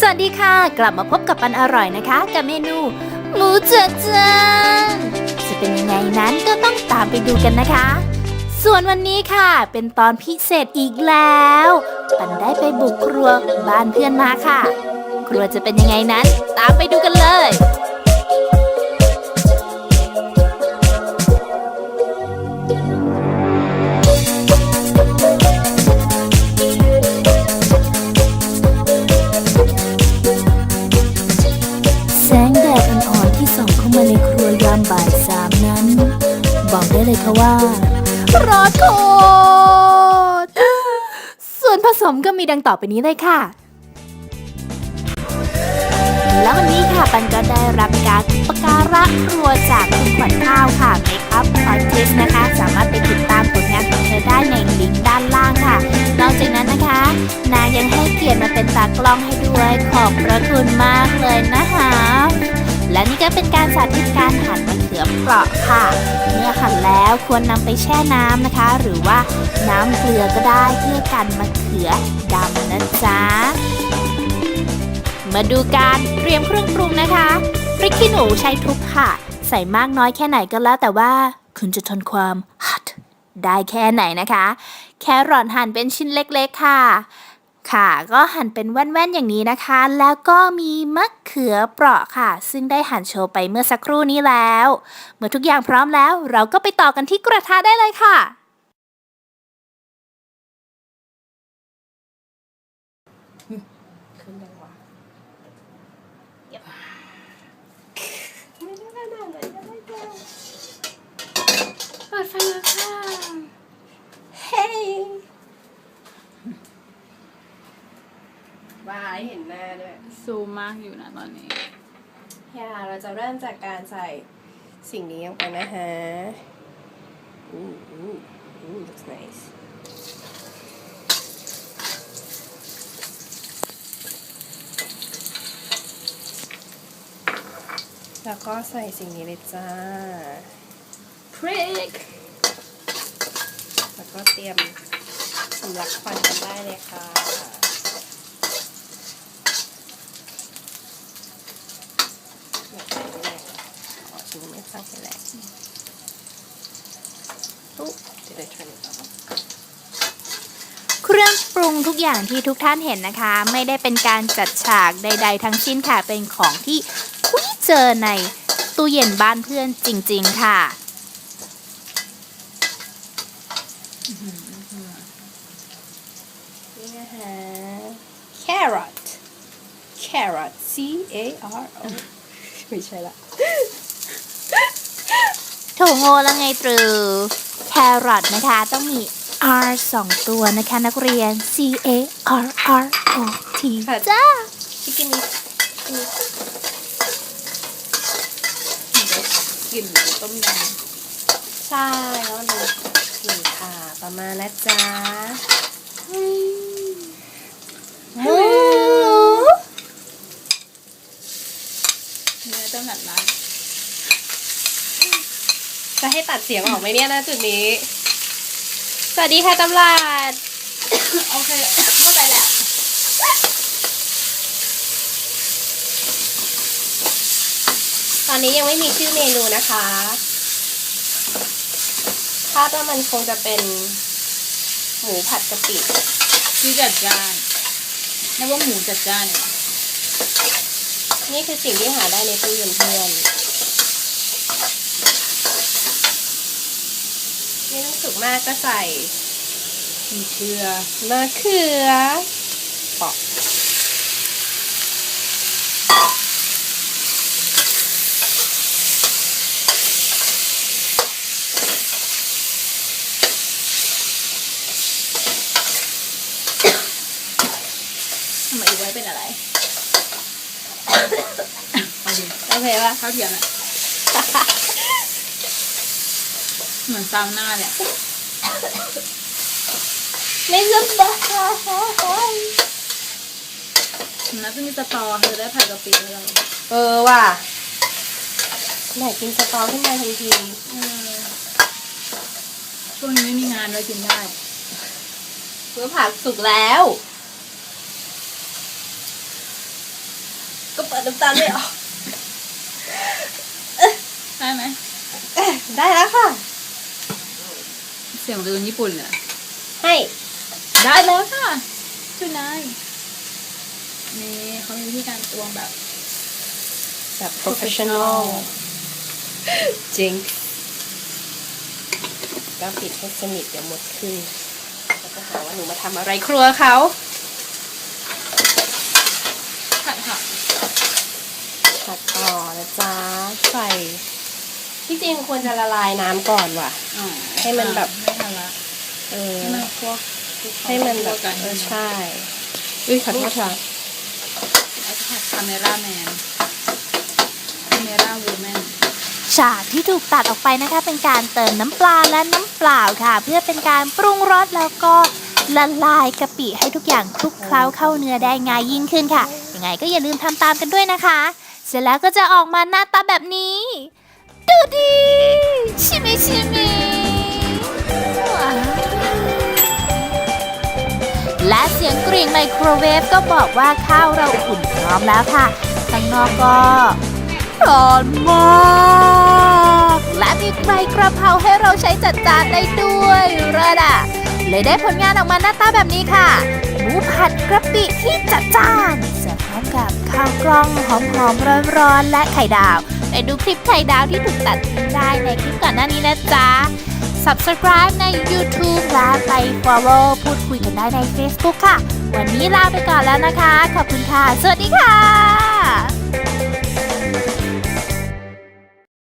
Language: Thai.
สวัสดีค่ะ กลับมาพบกับปันอร่อยนะคะ กับเมนูหมูเจือจานจะเป็นยังไงนั้นก็ต้องตามไปดูกันนะคะ ส่วนวันนี้ค่ะ เป็นตอนพิเศษอีกแล้ว ปันได้ไปบุกครัวบ้านเพื่อนมาค่ะ ครัวจะเป็นยังไงนั้น ตามไปดูกันเลย ครัวยามบ่ายสามนั้น บอกได้เลยค่ะว่าร้อนโคตรส่วนผสมก็มีดังต่อไปนี้เลยค่ะ แล้ววันนี้ค่ะปันก็ได้รับการอุปการะครัวจากคุณขวัญข้าวค่ะเมคอัพอาร์ติสนะคะ สามารถไปติดตามผลงานของเธอได้ในลิงก์ด้านล่างค่ะ นอกจากนั้นนะคะ นางยังให้เกียรติมาเป็นตากล้องให้ด้วยขอบพระคุณมากเลยนะคะ และนี่ก็เป็นการสาธิตการหั่นมะเขือเปราะค่ะ เมื่อหั่นแล้วควรนำไปแช่น้ำนะคะ หรือว่าน้ำเกลือก็ได้เพื่อกันมะเขือดำนะจ๊ะ มาดูการเตรียมเครื่องปรุงนะคะพริกขี้หนูใช้ทุบค่ะ ใส่มากน้อยแค่ไหนก็แล้วแต่ว่า คุณจะทนความฮอตได้แค่ไหนนะคะ แครอทหั่นเป็นชิ้นเล็กๆค่ะ ค่ะ ก็หั่นเป็นแว่นๆอย่างนี้นะคะ แล้วก็มีมะเขือเปราะค่ะ ซึ่งได้หั่นโชว์ไปเมื่อสักครู่นี้แล้ว เมื่อทุกอย่างพร้อมแล้ว เราก็ไปต่อกันที่กระทะได้เลยค่ะขึ้นยังวะไม่ได้ขนาดไหนก็ได้แก้เปิดไฟแล้วค่ะ เฮ้ย บายเห็นหน้าด้วย ซูมมากอยู่นะตอนนี้ ค่ะ เราจะเริ่มจากการใส่สิ่งนี้ลงไปนะฮะอู้อู้อู้ looks nice แล้วก็ใส่สิ่งนี้เลยจ้า พริก แล้วก็เตรียมสำหรับควันกันได้เลยค่ะ แบบไหนไม่แรงขอ ชูไม่ฟังให้แรงอุ๊บ did I turn it off เครื่องปรุงทุกอย่างที่ทุกท่านเห็นนะคะ ไม่ได้เป็นการจัดฉากใด ๆ ทั้งสิ้นค่ะ เป็นของที่คุยเจอในตู้เย็นบ้านเพื่อนจริง ๆ ค่ะ นี่นะฮะ carrot carrot C A R O ไม่ใช่ละโถโง่แล้วไงตรูแครอทนะคะต้องมี R สองตัวนะคะนักเรียน C A R R O T ค่ะจ้าพี่กินนี้กินนี้กลิ่นต้มยำใช่แล้วดูกลิ่นค่ะประมาณนะจ๊ะ หมูำเนื้อต้มหนัดร้าน จะให้ตัดเสียงออกไหมเนี่ยนะจุดนี้ สวัสดีค่ะตำรวจโอเคเข้าใจแหละตอนนี้ยังไม่มีชื่อเมนูนะคะคาดว่ามันคงจะเป็นหมูผัดกะปิที่จัดจานนึกว่าหมูจัดจานเนี่ยนี่คือสิ่งที่หาได้ในตู้เย็นเพื่อน ไม่ต้องสุกมากก็ใส่มีเชื่อมะเขือปอกทำไมอีกไว้เป็นอะไรเอาดิโอเคปะข้าวเทียมอะ เหมือนซาวน่าเลยอะไม่สบายมันน่าจะมีสตอเธอได้ผัดกะปิให้เราเออว่ะอยากกินสตอขึ้นมาทันทีเออช่วงนี้ไม่มีงานเลยกินได้เพื่อผักสุกแล้วเปิดน้ำตาลไม่ออก ได้ไหมเอ๊ะได้แล้วค่ะเสียงดูญี่ปุ่นเลยอะให้ได้แล้วค่ะคุณนายนี่เขามีวิธีการตวงแบบ แบบ professional จริง แล้วปิดให้สนิทเดี๋ยวหมดขึ้นแล้วก็หาว่าหนูมาทำอะไรครัวเขาผัดผักผัดต่อนะจ๊ะใส่ ที่จริงควรจะละลายน้ำก่อนว่ะ อ๋อให้มันแบบ ไม่ทันละเออ ให้มันพวกให้มันแบบกันเออใช่อุ้ยขอโทษค่ะแล้วก็ผัดคาเมราแมนคาเมราวูแมนฉากที่ถูกตัดออกไปนะคะ เป็นการเติมน้ำปลาและน้ำเปล่าค่ะ เพื่อเป็นการปรุงรสแล้วก็ละลายกะปิให้ทุกอย่างคลุกเคล้าเข้าเนื้อได้ง่ายยิ่งขึ้นค่ะยังไงก็อย่าลืมทำตามกันด้วยนะคะ เสร็จแล้วก็จะออกมาหน้าตาแบบนี้ ดูดีชิมิชิมิว้าวและเสียงกริ่งไมโครเวฟก็บอกว่าข้าวเราอุ่นพร้อมแล้วค่ะข้างนอกก็ร้อนมากและมีใบกระเพราให้เราใช้จัดจานได้ด้วยเลิศอะเลยได้ผลงานออกมาหน้าตาแบบนี้ค่ะหมูผัดกระปิที่จัดจ้านเสิร์ฟพร้อมกับข้าวกล้องหอมๆร้อนๆและไข่ดาว ไปดูคลิปไข่ดาวที่ถูกตัดทิ้งได้ในคลิปก่อนหน้านี้นะจ๊ะ Subscribe ใน YouTube และไป follow พูดคุยกันได้ใน Facebook ค่ะ วันนี้ลาไปก่อนแล้วนะคะ ขอบคุณค่ะ สวัสดีค่ะ